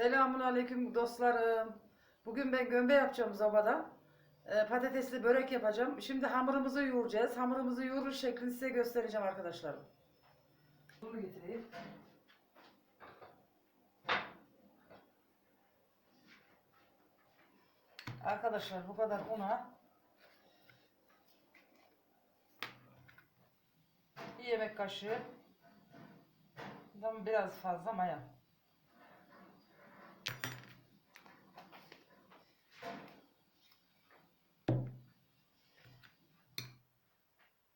Selamun aleyküm dostlarım. Bugün ben gömbe yapacağım zabada. Ee, patatesli börek yapacağım. Şimdi hamurumuzu yoğuracağız. Hamurumuzu yoğurur şeklini size göstereceğim arkadaşlarım. Bunu getireyim. Arkadaşlar bu kadar una bir yemek kaşığı biraz fazla maya.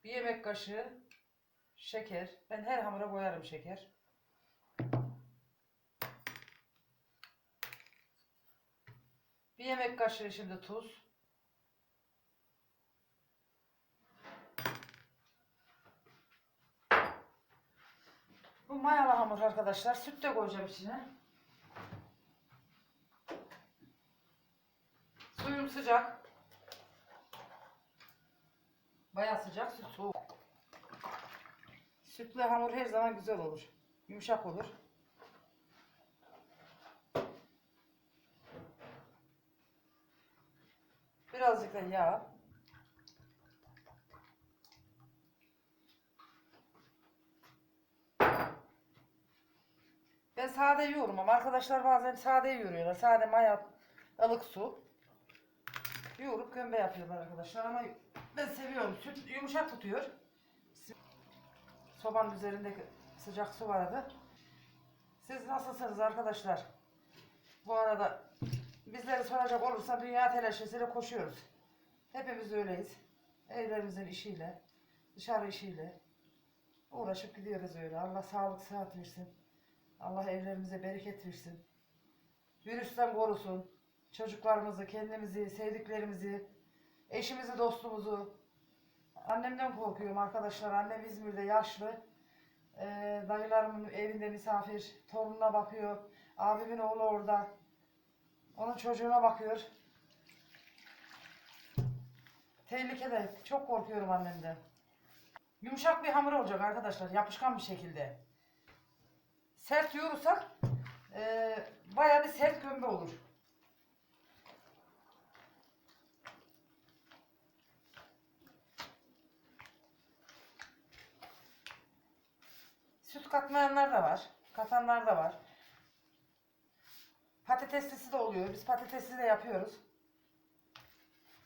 Bir yemek kaşığı şeker. Ben her hamura koyarım şeker. Bir yemek kaşığı şimdi tuz. Bu mayalı hamur arkadaşlar. Süt de koyacağım içine. Suyum sıcak. Bayağı sıcak, süt soğuk. Sütlü hamur her zaman güzel olur. Yumuşak olur. Birazcık da yağ. Ben sade yiyorum ama arkadaşlar bazen sade yoğuruyorlar. Sade maya, ılık su. Yoğurup gömbe yapıyorlar arkadaşlar ama ben seviyorum. Süt yumuşak tutuyor. Sobanın üzerindeki sıcak su vardı. Siz nasılsınız arkadaşlar? Bu arada bizleri soracak olursa dünya telaşesiyle koşuyoruz. Hepimiz öyleyiz. Evlerimizin işiyle, dışarı işiyle uğraşıp gidiyoruz öyle. Allah sağlık sıhhat versin. Allah evlerimize bereket versin. Virüsten korusun. Çocuklarımızı, kendimizi, sevdiklerimizi, eşimizi, dostumuzu. Annemden korkuyorum arkadaşlar. Annem İzmir'de yaşlı. Ee, dayılarımın evinde misafir. Torununa bakıyor. Abimin oğlu orada. Onun çocuğuna bakıyor. Tehlikede. Çok korkuyorum annemden. Yumuşak bir hamur olacak arkadaşlar. Yapışkan bir şekilde. Sert yoğurursak e, bayağı bir sert gömbe olur. Süt katmayanlar da var. Katanlar da var. Patateslisi de oluyor. Biz patatesli de yapıyoruz.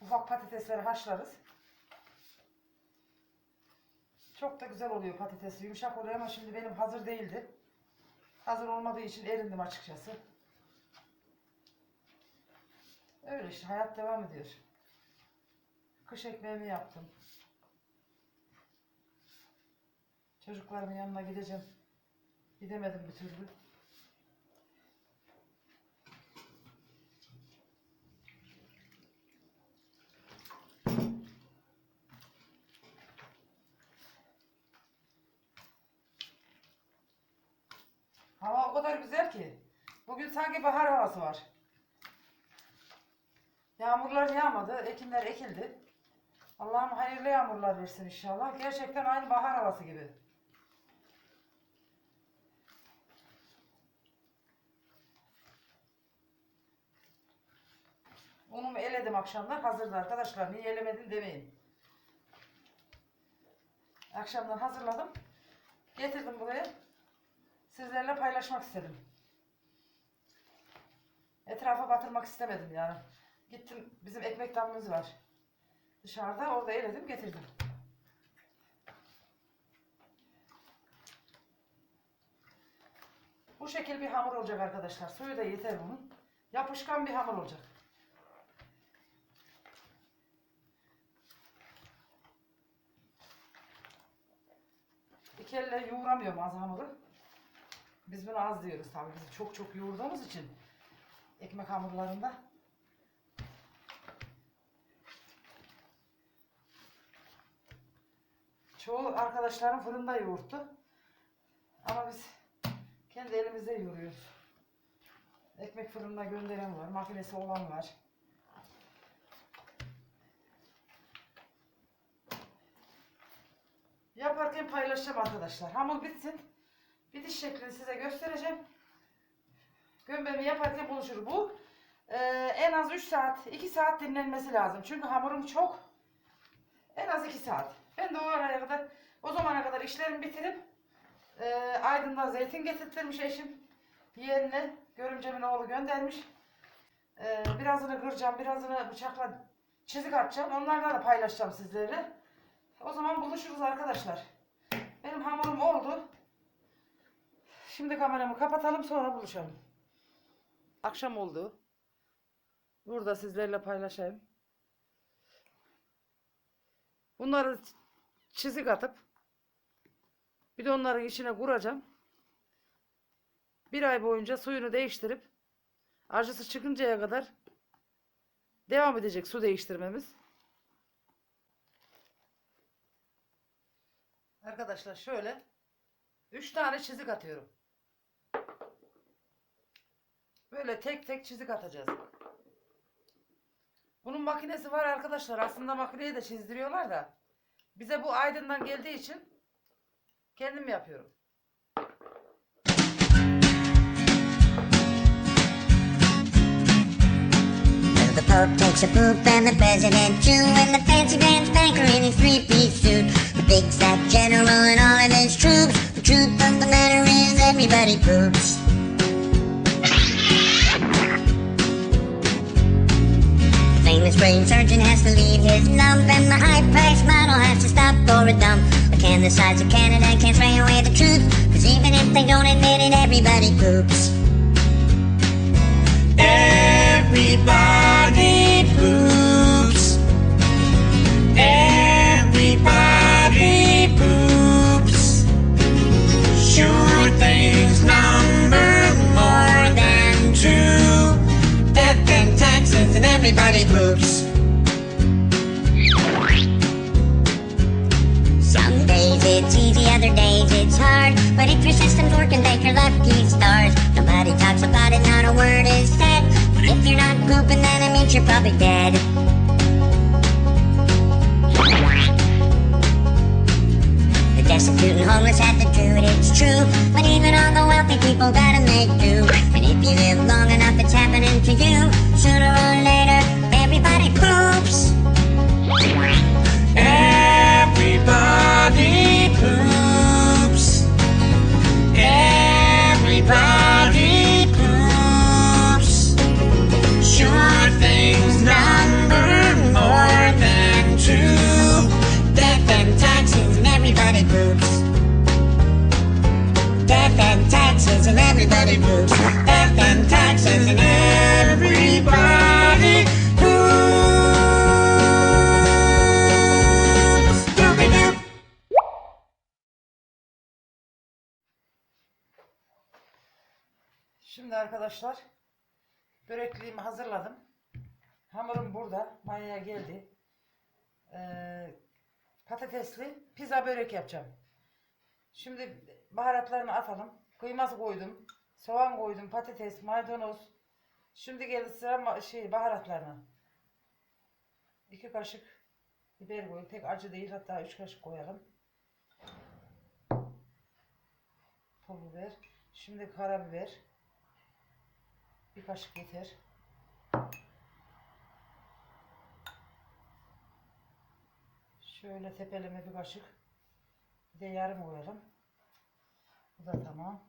Ufak patatesleri haşlarız. Çok da güzel oluyor patatesli. Yumuşak oluyor ama şimdi benim hazır değildi. Hazır olmadığı için erindim açıkçası. Öyle işte hayat devam ediyor. Kış ekmeğimi yaptım. Çocuklarımın yanına gideceğim. Gidemedim bir türlü. Hava o kadar güzel ki. Bugün sanki bahar havası var. Yağmurlar yağmadı. Ekinler ekildi. Allah'ım hayırlı yağmurlar versin inşallah. Gerçekten aynı bahar havası gibi. Unumu eledim akşamlar. Hazırdı arkadaşlar. Niye elemedin demeyin. Akşamdan hazırladım. Getirdim buraya. Sizlerle paylaşmak istedim. Etrafa batırmak istemedim yani. Gittim bizim ekmek damımız var. Dışarıda orada eledim getirdim. Bu şekil bir hamur olacak arkadaşlar. Suyu da yeter bunun. Yapışkan bir hamur olacak. İki elle yoğuramıyorum az. Biz bunu az diyoruz tabii. Biz çok çok yoğurduğumuz için ekmek hamurlarında. Çoğu arkadaşlarım fırında yoğurttu. Ama biz kendi elimizde yoğuruyoruz. Ekmek fırınına gönderen var, makinesi olan var. Yaparken paylaşacağım arkadaşlar. Hamur bitsin. Bitiş şeklini size göstereceğim. Gömbemi yaparken buluşur. Bu e, en az 3 saat, 2 saat dinlenmesi lazım. Çünkü hamurum çok. En az 2 saat. Ben de o araya kadar, o zamana kadar işlerimi bitirip e, Aydın'dan zeytin getirttirmiş eşim. Yeğenine, görümcemin oğlu göndermiş. E, birazını kıracağım, birazını bıçakla çizik atacağım. Onlarla da paylaşacağım sizlerle. O zaman buluşuruz arkadaşlar. Benim hamurum oldu. Şimdi kameramı kapatalım sonra buluşalım. Akşam oldu. Burada sizlerle paylaşayım. Bunları çizik atıp bir de onların içine kuracağım. Bir ay boyunca suyunu değiştirip acısı çıkıncaya kadar devam edecek su değiştirmemiz. Arkadaşlar şöyle 3 tane çizik atıyorum. Böyle tek tek çizik atacağız. Bunun makinesi var arkadaşlar. Aslında makineye de çizdiriyorlar da. Bize bu Aydın'dan geldiği için kendim yapıyorum. The Pope takes a poop and the President too, and the fancy pants banker in his three-piece suit. Big fat general and all of his troops. The truth of the matter is everybody poops. The famous brain surgeon has to leave his lump, and the high-priced model has to stop for a dump. But can the sides of Canada can't spray away the truth? Cause even if they don't admit it, everybody poops. Everybody poops. Everybody everybody poops. Some days it's easy, other days it's hard. But if your system's working, thank your lucky stars. Nobody talks about it, not a word is said. But if you're not pooping, then it means you're probably dead. Destitute and homeless have to do it, it's true. But even all the wealthy people gotta make do. And if you live long enough, it's happening to you. Sooner or later, everybody poops. Arkadaşlar börekliğimi hazırladım. Hamurum burada. Mayaya geldi. Ee, patatesli pizza börek yapacağım. Şimdi baharatlarını atalım. Kıyması koydum. Soğan koydum. Patates, maydanoz. Şimdi geldi sıra şey baharatlarına. İki kaşık biber koy. Pek acı değil. Hatta üç kaşık koyalım. Pul biber. Şimdi karabiber. Bir kaşık yeter. Şöyle tepeleme bir kaşık. Bir de yarım koyalım. Bu da tamam.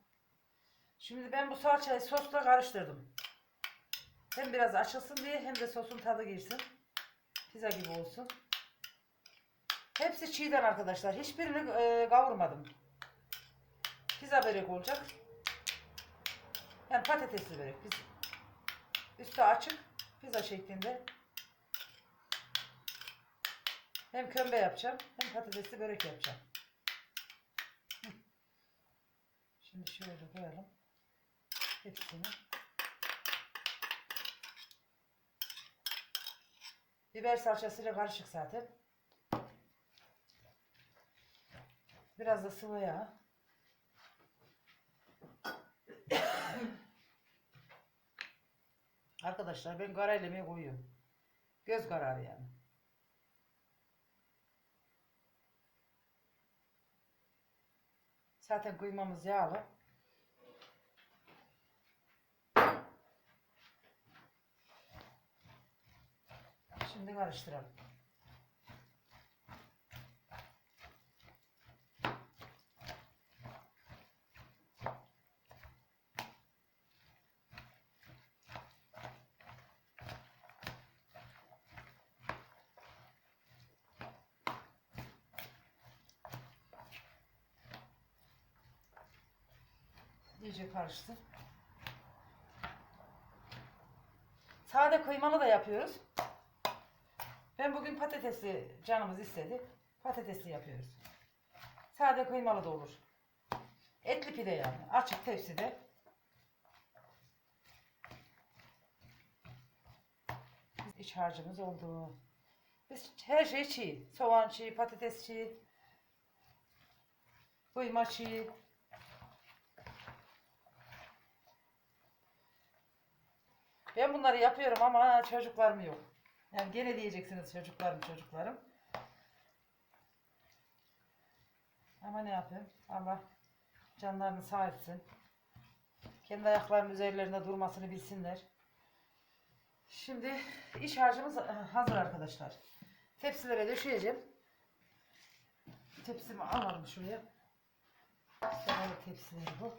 Şimdi ben bu salçayı sosla karıştırdım. Hem biraz açılsın diye hem de sosun tadı girsin. Pizza gibi olsun. Hepsi çiğden arkadaşlar. Hiçbirini e, kavurmadım. Pizza börek olacak. Yani patatesli börek. Biz üstü açık pizza şeklinde. Hem kömbe yapacağım hem patatesli börek yapacağım. Şimdi şöyle koyalım. Hepsini. Biber salçasıyla karışık zaten. Biraz da sıvı yağ. Arkadaşlar ben kara elemeye koyuyorum. Göz kararı yani. Zaten kıymamız yağlı. Şimdi karıştıralım. İyice karıştır. Sade kıymalı da yapıyoruz. Ben bugün patatesli canımız istedi. Patatesli yapıyoruz. Sade kıymalı da olur. Etli pide yani. Açık tepside. İç harcımız oldu. Biz her şey çiğ. Soğan çiğ, patates çiğ. Kıyma çiğ. Ben bunları yapıyorum ama çocuklarım yok. Yani gene diyeceksiniz çocuklarım çocuklarım. Ama ne yapayım? Allah canlarını sağ etsin. Kendi ayaklarının üzerlerinde durmasını bilsinler. Şimdi iç harcımız hazır arkadaşlar. Tepsilere döşeyeceğim. Tepsimi alalım şuraya. Sonra tepsileri bu.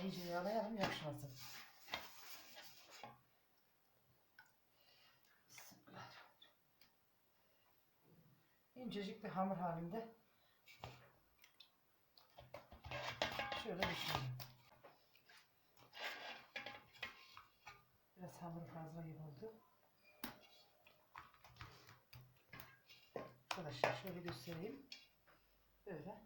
Kenarlarını iyice yağlayalım yapışmasın. İncecik bir hamur halinde. Şöyle düşünelim. Biraz hamur fazla oldu. Arkadaşlar şöyle göstereyim. Böyle.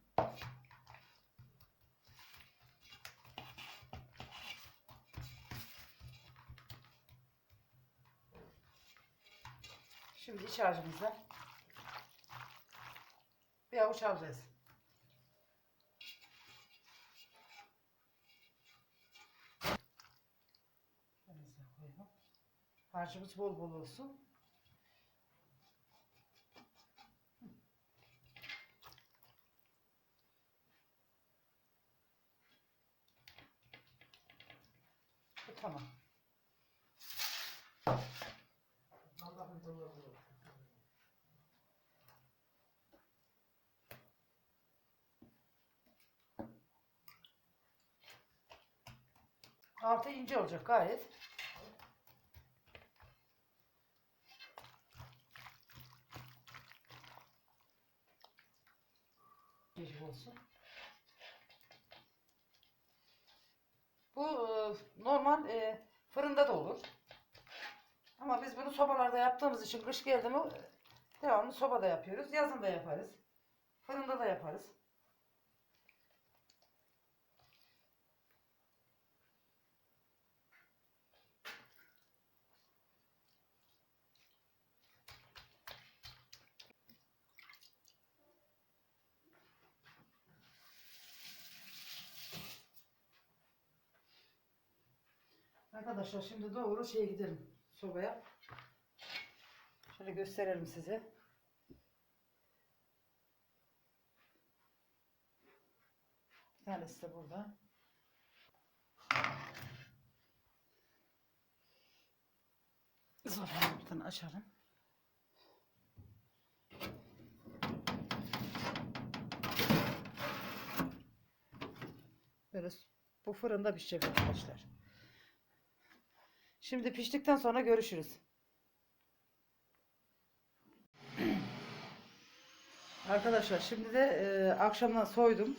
Şimdi iç harcımıza bir avuç alacağız. Harcımız bol bol olsun. Bu tamam. Allah'ım doğru. Altı ince olacak gayet. İncecik olsun. Bu e, normal e, fırında da olur. Ama biz bunu sobalarda yaptığımız için kış geldi mi devamlı sobada yapıyoruz. Yazın da yaparız. Fırında da yaparız. Arkadaşlar şimdi doğru şeye gidelim sobaya. Şöyle gösterelim size. Bir tanesi de burada. Sobayı buradan açalım. Böyle bu fırında pişecek arkadaşlar. Şimdi piştikten sonra görüşürüz. Arkadaşlar şimdi de e, akşamdan soydum.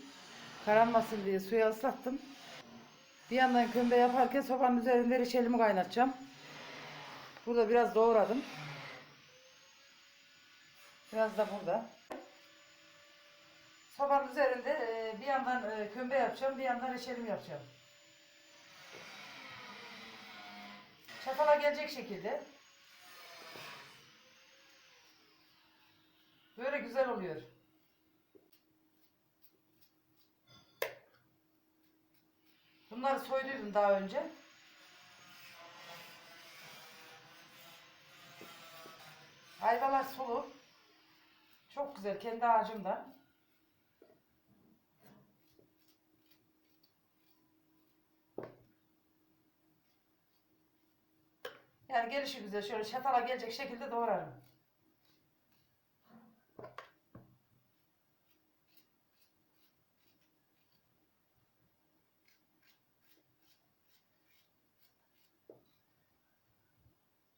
Karanmasın diye suya ıslattım. Bir yandan kömbe yaparken sobanın üzerinde reçelimi kaynatacağım. Burada biraz doğradım. Biraz da burada. Sobanın üzerinde e, bir yandan e, kömbe yapacağım, bir yandan reçelimi yapacağım. Çatala gelecek şekilde. Böyle güzel oluyor. Bunlar Bunları soyduydum daha önce. Ayvalar sulu. Çok güzel kendi ağacımdan. Yani gelişi güzel şöyle çatala gelecek şekilde doğrarım.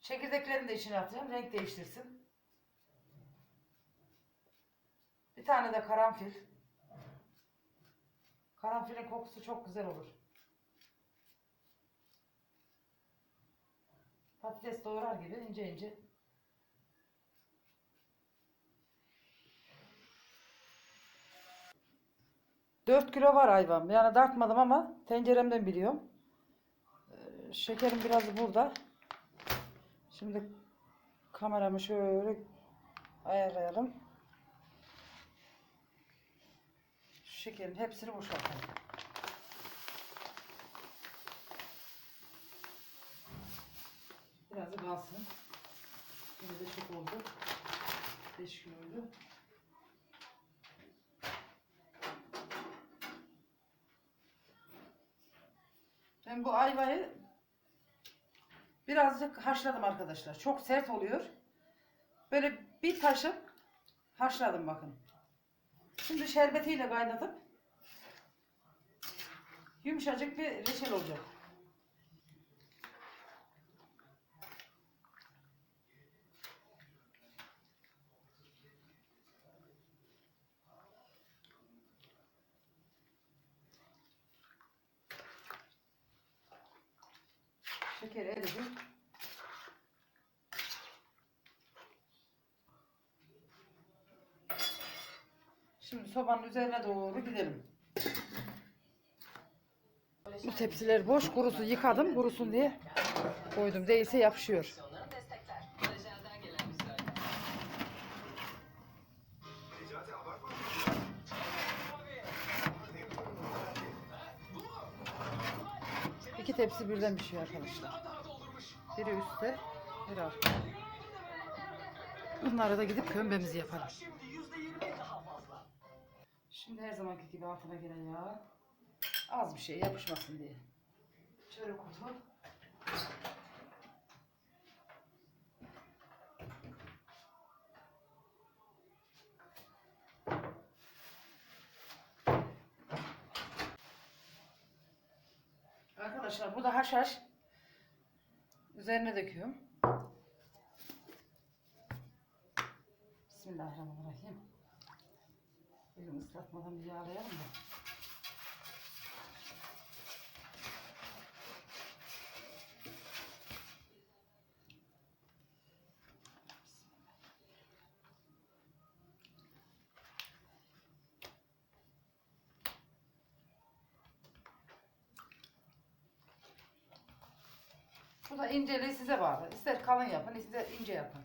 Çekirdeklerini de içine atacağım. Renk değiştirsin. Bir tane de karanfil. Karanfilin kokusu çok güzel olur. Patates doğrar gibi ince ince. Dört kilo var ayvam. Yani dartmadım ama tenceremden biliyorum. Ee, Şekerim biraz burada. Şimdi kameramı şöyle ayarlayalım. Şekerin hepsini boşaltalım. Biraz da kalsın. Şimdi de çok oldu. 5 kiloydu. Ben bu ayvayı birazcık haşladım arkadaşlar. Çok sert oluyor. Böyle bir kaşık haşladım bakın. Şimdi şerbetiyle kaynatıp yumuşacık bir reçel olacak. Şeker eridi. Şimdi sobanın üzerine doğru gidelim. Bu tepsiler boş, kurusu yıkadım, kurusun diye koydum. Değilse yapışıyor. İki tepsi birden pişiyor arkadaşlar. Biri üstte, biri altta. Bunları da gidip kömbemizi yapalım. Şimdi her zamanki gibi altına giren yağ. Az bir şey yapışmasın diye. Şöyle kutu. Arkadaşlar bu da haşhaş. Üzerine döküyorum. Bismillahirrahmanirrahim. Elimi ıslatmadan bir yağlayalım da. Bu da inceliği size bağlı. İster kalın yapın, ister ince yapın.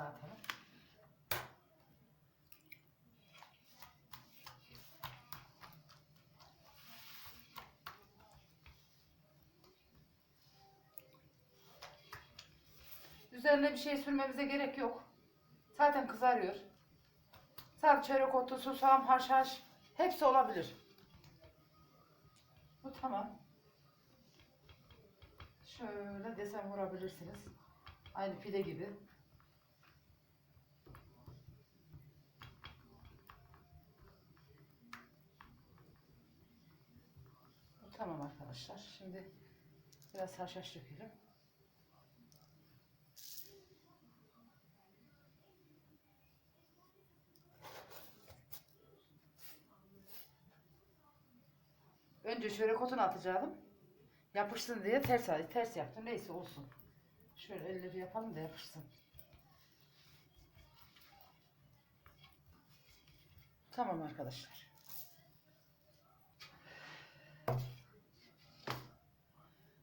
Atalım. Üzerine bir şey sürmemize gerek yok. Zaten kızarıyor. Sadece çörek otu, susam, haşhaş hepsi olabilir. Bu tamam. Şöyle desen vurabilirsiniz. Aynı pide gibi. Bu tamam arkadaşlar. Şimdi biraz haşhaş dökelim. Önce şöyle kotunu atacaktım. Yapışsın diye ters ters yaptım. Neyse olsun. Şöyle elleri yapalım da yapışsın. Tamam arkadaşlar.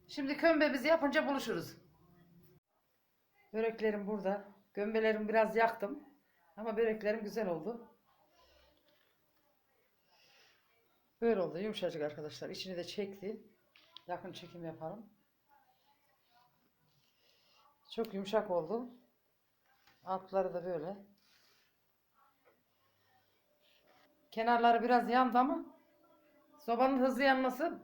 Şimdi kömbemizi yapınca buluşuruz. Böreklerim burada. Gömbelerimi biraz yaktım. Ama böreklerim güzel oldu. Böyle oldu yumuşacık arkadaşlar. İçini de çekti. Yakın çekim yaparım. Çok yumuşak oldu. Altları da böyle. Kenarları biraz yandı ama sobanın hızlı yanması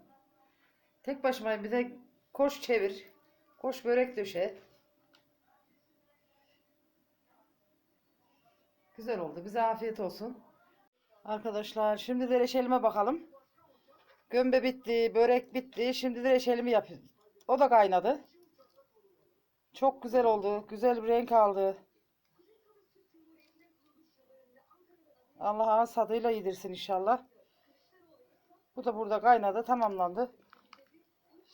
tek başıma bir de koş çevir. Koş börek döşe. Güzel oldu. Bize afiyet olsun. Arkadaşlar şimdi de reçelime bakalım. Gömbe bitti, börek bitti. Şimdi de reçelimi yapıyorum. O da kaynadı. Çok güzel oldu. Güzel bir renk aldı. Allah ağız tadıyla yedirsin inşallah. Bu da burada kaynadı. Tamamlandı.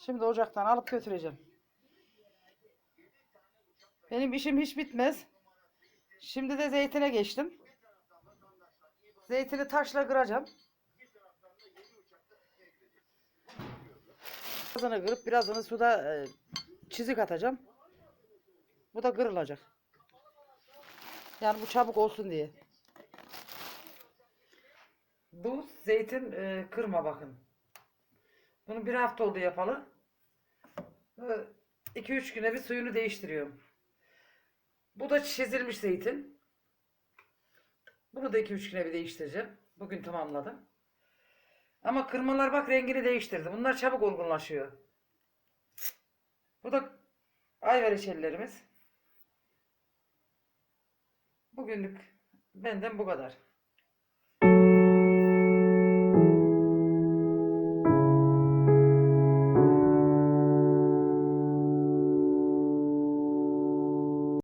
Şimdi ocaktan alıp götüreceğim. Benim işim hiç bitmez. Şimdi de zeytine geçtim. Zeytini taşla kıracağım. Birazını kırıp birazını suda e, çizik atacağım. Bu da kırılacak. Yani bu çabuk olsun diye. Bu zeytin e, kırma bakın. Bunu bir hafta oldu yapalı. 2-3 güne bir suyunu değiştiriyorum. Bu da çizilmiş zeytin. Bunu da 2-3 güne bir değiştireceğim. Bugün tamamladım. Ama kırmalar bak rengini değiştirdi. Bunlar çabuk olgunlaşıyor. Bu da ayva reçellerimiz. Bugünlük benden bu kadar.